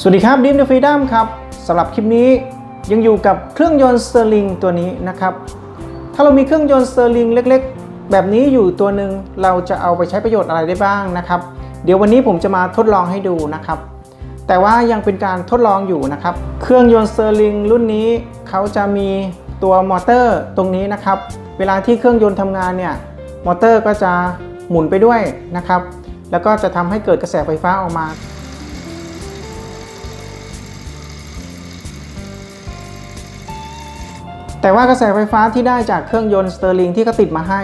สวัสดีครับดิมเดอะฟรีดัมครับสำหรับคลิปนี้ยังอยู่กับเครื่องยนต์สเตอร์ลิงตัวนี้นะครับ ถ้าเรามีเครื่องยนต์สเตอร์ลิงเล็กๆ แบบนี้อยู่ตัวหนึ่งเราจะเอาไปใช้ประโยชน์อะไรได้บ้างนะครับ เดี๋ยววันนี้ผมจะมาทดลองให้ดูนะครับ แต่ว่ายังเป็นการทดลองอยู่นะครับ เครื่องยนต์สเตอร์ลิงรุ่นนี้เขาจะมีตัวมอเตอร์ตรงนี้นะครับ เวลาที่เครื่องยนต์ทำงานเนี่ยมอเตอร์ก็จะหมุนไปด้วยนะครับ แล้วก็จะทำให้เกิดกระแสไฟฟ้าออกมา แต่ว่ากระแสไฟฟ้าที่ได้จากเครื่องยนต์สเตอร์ลิงที่เขาติดมาให้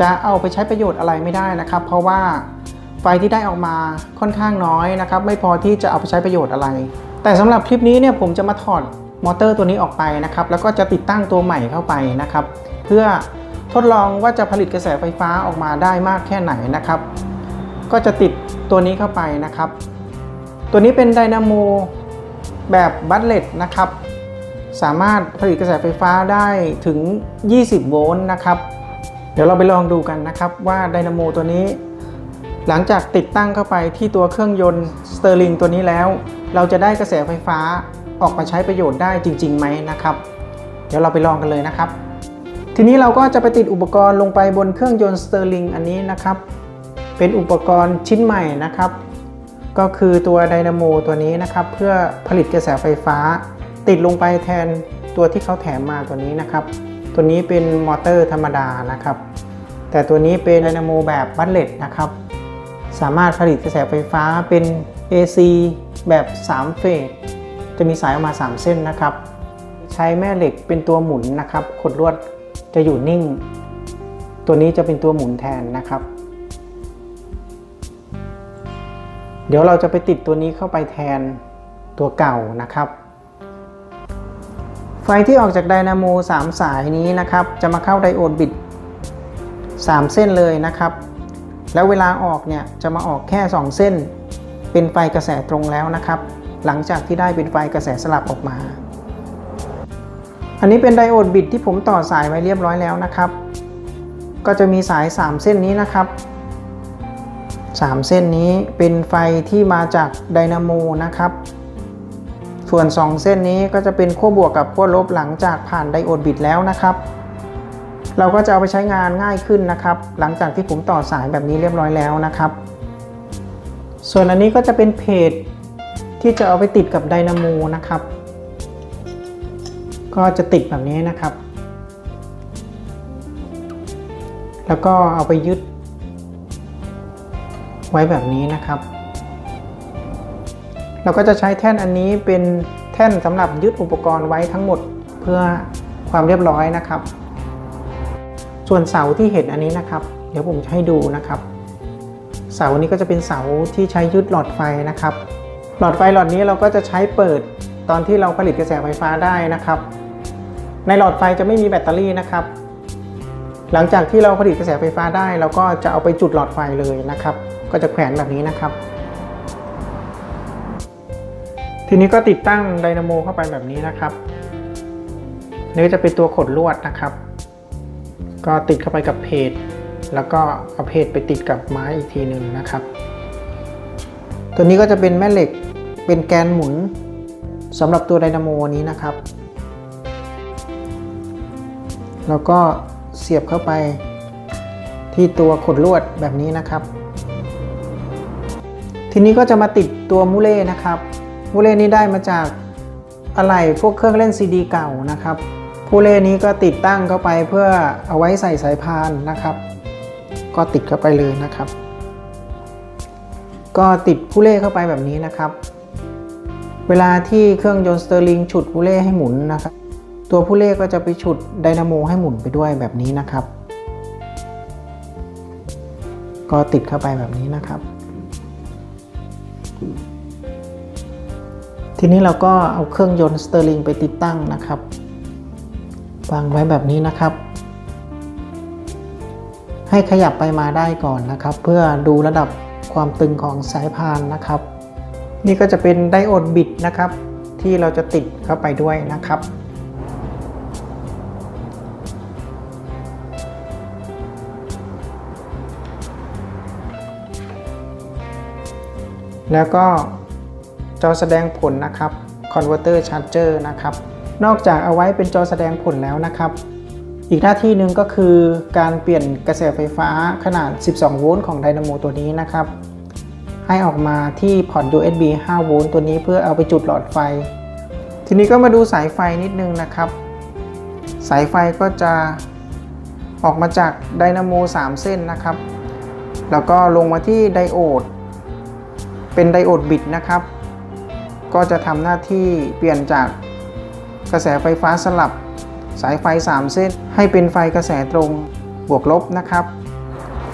จะเอาไปใช้ประโยชน์อะไรไม่ได้นะครับ เพราะว่าไฟที่ได้ออกมาค่อนข้างน้อยนะครับ ไม่พอที่จะเอาไปใช้ประโยชน์อะไร แต่สำหรับคลิปนี้เนี่ยผมจะมาถอดมอเตอร์ตัวนี้ออกไปนะครับ แล้วก็จะติดตั้งตัวใหม่เข้าไปนะครับ เพื่อทดลองว่าจะผลิตกระแสไฟฟ้าออกมาได้มากแค่ไหนนะครับ ก็จะติดตัวนี้เข้าไปนะครับ ตัวนี้เป็นไดนาโมแบบบัตเลตนะครับ สามารถผลิตกระแสไฟฟ้าได้ถึง 20 โวลต์นะครับ เดี๋ยวเราไปลองดูกันนะครับว่าไดนาโมตัวนี้ หลังจากติดตั้งเข้าไปที่ตัวเครื่องยนต์สเตอร์ลิงตัวนี้แล้ว เราจะได้กระแสไฟฟ้าออกมาใช้ประโยชน์ได้จริงๆไหมนะครับ เดี๋ยวเราไปลองกันเลยนะครับ ทีนี้เราก็จะไปติดอุปกรณ์ลงไปบนเครื่องยนต์สเตอร์ลิงอันนี้นะครับ เป็นอุปกรณ์ชิ้นใหม่นะครับ ก็คือตัวไดนาโมตัวนี้นะครับ เพื่อผลิตกระแสไฟฟ้า ติดลงไปแทนตัวที่เขาแถมมาตัวนี้นะครับ ตัวนี้เป็นมอเตอร์ธรรมดานะครับ แต่ตัวนี้เป็นไดนาโมแบบบัตเลตนะครับ สามารถผลิตกระแสไฟฟ้าเป็น AC แบบ 3 เฟส จะมีสายออกมา 3 เส้นนะครับ ใช้แม่เหล็กเป็นตัวหมุนนะครับ ขดลวดจะอยู่นิ่ง ตัวนี้จะเป็นตัวหมุนแทนนะครับ เดี๋ยวเราจะไปติดตัวนี้เข้าไปแทนตัวเก่านะครับ ไฟที่ออกจากไดนาโม3 สายนี้นะครับ จะมาเข้าไดโอดบิด 3 เส้นเลยนะครับ แล้วเวลาออกเนี่ยจะมาออกแค่ 2 เส้น เป็นไฟกระแสตรงแล้วนะครับ หลังจากที่ได้เป็นไฟกระแสสลับออกมา อันนี้เป็นไดโอดบิดที่ผมต่อสายไว้เรียบร้อยแล้วนะครับ ก็จะมีสาย 3 เส้นนี้นะครับ 3 เส้นนี้เป็นไฟที่มาจากไดนาโมนะครับ ส่วน 2 เส้นนี้ก็จะเป็นขั้วบวกกับขั้วลบหลังจากผ่านไดโอดบิดแล้วนะครับ เราก็จะเอาไปใช้งานง่ายขึ้นนะครับ หลังจากที่ผมต่อสายแบบนี้เรียบร้อยแล้วนะครับ ส่วนอันนี้ก็จะเป็นเพจที่จะเอาไปติดกับไดนาโมนะครับ ก็จะติดแบบนี้นะครับ แล้วก็เอาไปยึดไว้แบบนี้นะครับ เราก็จะใช้แท่นอันนี้เป็นแท่นสำหรับยึดอุปกรณ์ไว้ทั้งหมดเพื่อความเรียบร้อยนะครับ ส่วนเสาที่เห็นอันนี้นะครับ เดี๋ยวผมจะให้ดูนะครับ เสานี้ก็จะเป็นเสาที่ใช้ยึดหลอดไฟนะครับ หลอดไฟหลอดนี้เราก็จะใช้เปิดตอนที่เราผลิตกระแสไฟฟ้าได้นะครับ ในหลอดไฟจะไม่มีแบตเตอรี่นะครับ หลังจากที่เราผลิตกระแสไฟฟ้าได้ เราก็จะเอาไปจุดหลอดไฟเลยนะครับ ก็จะแขวนแบบนี้นะครับ ทีนี้ก็ติดตั้งไดนาโมเข้าไปแบบนี้นะครับนี่ก็จะเป็นตัวขดลวดนะครับ ก็ติดเข้าไปกับเพจแล้วก็เอาเพจไปติดกับไม้อีกทีหนึ่งนะครับ ตัวนี้ก็จะเป็นแม่เหล็กเป็นแกนหมุนสำหรับตัวไดนาโมนี้นะครับ แล้วก็เสียบเข้าไปที่ตัวขดลวดแบบนี้นะครับ ทีนี้ก็จะมาติดตัวมูเล่นะครับ มูเล่นนี้ได้มาจากอะไหล่พวกเครื่องเล่นซีดีเก่านะครับมูเล่นนี้ก็ติดตั้งเข้าไปเพื่อเอาไว้ใส่สายพานนะครับ ก็ติดเข้าไปเลยนะครับ ก็ติดผู้เล่เข้าไปแบบนี้นะครับ เวลาที่เครื่องยนต์สเตอร์ลิงฉุดผู้เล่ให้หมุนนะครับ ตัวผู้เล่ก็จะไปฉุดไดนาโมให้หมุนไปด้วยแบบนี้นะครับ ก็ติดเข้าไปแบบนี้นะครับ ทีนี้เราก็เอาเครื่องยนต์สเตอร์ลิงไปติดตั้งนะครับวางไว้แบบนี้นะครับ ให้ขยับไปมาได้ก่อนนะครับ เพื่อดูระดับความตึงของสายพานนะครับ นี่ก็จะเป็นไดโอดบิดนะครับ ที่เราจะติดเข้าไปด้วยนะครับแล้วก็ จอแสดงผลนะครับ Converter Charger นะครับ นอกจากเอาไว้เป็นจอแสดงผลแล้วนะครับ อีกหน้าที่หนึ่งก็คือการเปลี่ยนกระแสไฟฟ้าขนาด 12 โวลต์ของไดนาโมตัวนี้นะครับ ให้ออกมาที่พอร์ต USB 5 โวลต์ตัวนี้เพื่อเอาไปจุดหลอดไฟ ทีนี้ก็มาดูสายไฟนิดนึงนะครับ สายไฟก็จะออกมาจากไดนาโม 3 เส้นนะครับ แล้วก็ลงมาที่ไดโอด เป็นไดโอดบิดนะครับ ก็จะทำหน้าที่เปลี่ยนจากกระแสไฟฟ้าสลับ สายไฟ 3 เส้น ให้เป็นไฟกระแสตรงบวกลบนะครับ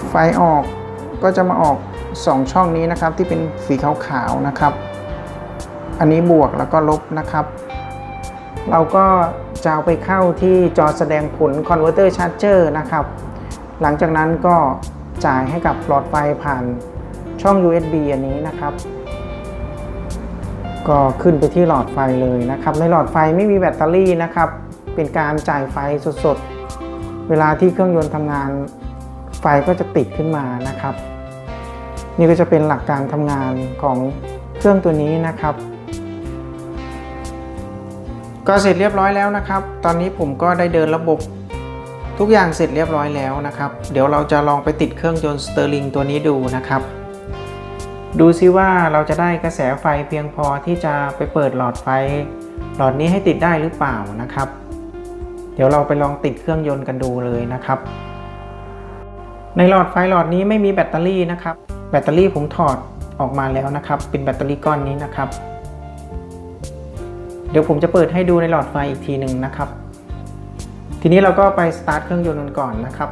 ไฟออกก็จะมาออก 2 ช่องนี้นะครับที่เป็นสีขาวๆนะครับ อันนี้บวกแล้วก็ลบนะครับ เราก็จะเอาไปเข้าที่จอแสดงผล Converter Charger นะครับ หลังจากนั้นก็จ่ายให้กับหลอดไฟผ่านช่อง USB อันนี้นะครับ ก็ขึ้นไปที่หลอดไฟเลยนะครับ ในหลอดไฟไม่มีแบตเตอรี่นะครับ เป็นการจ่ายไฟสดๆ เวลาที่เครื่องยนต์ทำงานไฟก็จะติดขึ้นมานะครับ นี่ก็จะเป็นหลักการทำงานของเครื่องตัวนี้นะครับ ก็เสร็จเรียบร้อยแล้วนะครับ ตอนนี้ผมก็ได้เดินระบบทุกอย่างเสร็จเรียบร้อยแล้วนะครับ เดี๋ยวเราจะลองไปติดเครื่องยนต์สเตอร์ลิงตัวนี้ดูนะครับ ดูซิว่าเราจะได้กระแสไฟเพียงพอที่จะไปเปิดหลอดไฟ หลอดนี้ให้ติดได้หรือเปล่านะครับ เดี๋ยวเราไปลองติดเครื่องยนต์กันดูเลยนะครับ ในหลอดไฟหลอดนี้ไม่มีแบตเตอรี่นะครับ แบตเตอรี่ผมถอดออกมาแล้วนะครับ เป็นแบตเตอรี่ก้อนนี้นะครับ เดี๋ยวผมจะเปิดให้ดูในหลอดไฟอีกทีหนึ่งนะครับ ทีนี้เราก็ไปสตาร์ทเครื่องยนต์กันก่อนนะครับ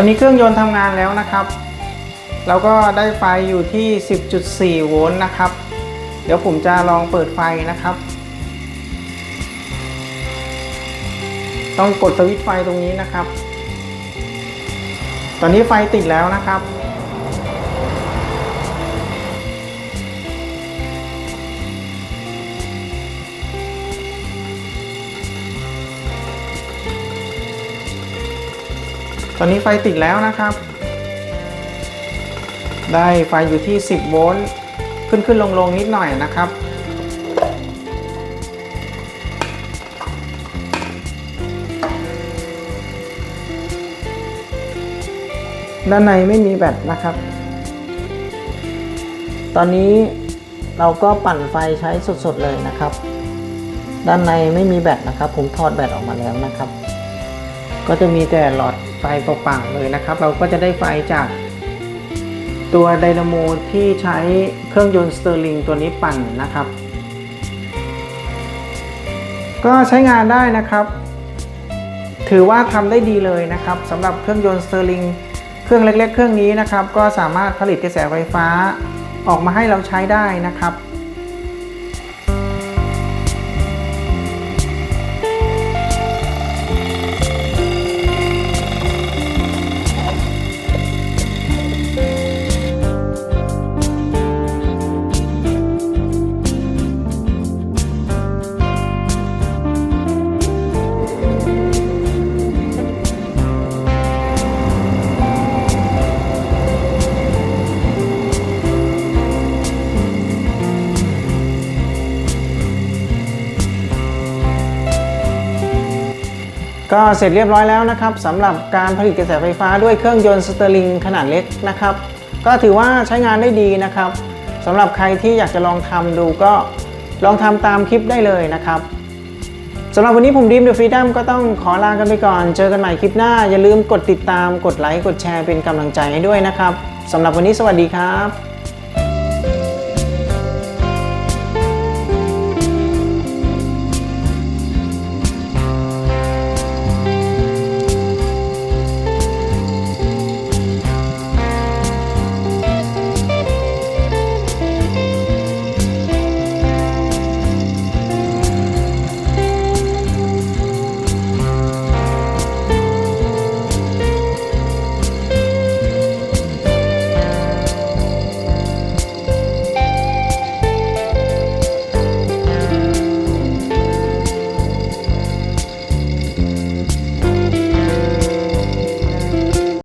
อนนี้เครื่องยนต์ทำงานแล้วนะครับ เราก็ได้ไฟอยู่ที่ 10.4 โวลต์นะครับ เดี๋ยวผมจะลองเปิดไฟนะครับ ต้องกดสวิตช์ไฟตรงนี้นะครับ ตอนนี้ไฟติดแล้วนะครับ ตอนนี้ไฟติดแล้วนะครับ ได้ไฟอยู่ที่ 10 โวลต์ขึ้นขึ้นลงลงนิดหน่อยนะครับ ด้านในไม่มีแบตนะครับ ตอนนี้เราก็ปั่นไฟใช้สดๆเลยนะครับ ด้านในไม่มีแบตนะครับ ผมถอดแบตออกมาแล้วนะครับ ก็จะมีแต่หลอด ไฟเปล่าๆเลยนะครับ เราก็จะได้ไฟจากตัวไดนาโมที่ใช้เครื่องยนต์สเตอร์ลิงตัวนี้ปั่นนะครับ ก็ใช้งานได้นะครับ ถือว่าทำได้ดีเลยนะครับสำหรับเครื่องยนต์สเตอร์ลิงเครื่องเล็กๆ เครื่องนี้นะครับ ก็สามารถผลิตกระแสไฟฟ้าออกมาให้เราใช้ได้นะครับ ก็เสร็จเรียบร้อยแล้วนะครับสำหรับการผลิตกระแสไฟฟ้าด้วยเครื่องยนต์สเตอร์ลิงขนาดเล็กนะครับ ก็ถือว่าใช้งานได้ดีนะครับสำหรับใครที่อยากจะลองทำดูก็ลองทำตามคลิปได้เลยนะครับสำหรับวันนี้ผมดีมเดอะฟรีดัมก็ต้องขอลากันไปก่อน เจอกันใหม่คลิปหน้า อย่าลืมกดติดตามกดไลค์กดแชร์เป็นกำลังใจให้ด้วยนะครับสำหรับวันนี้สวัสดีครับ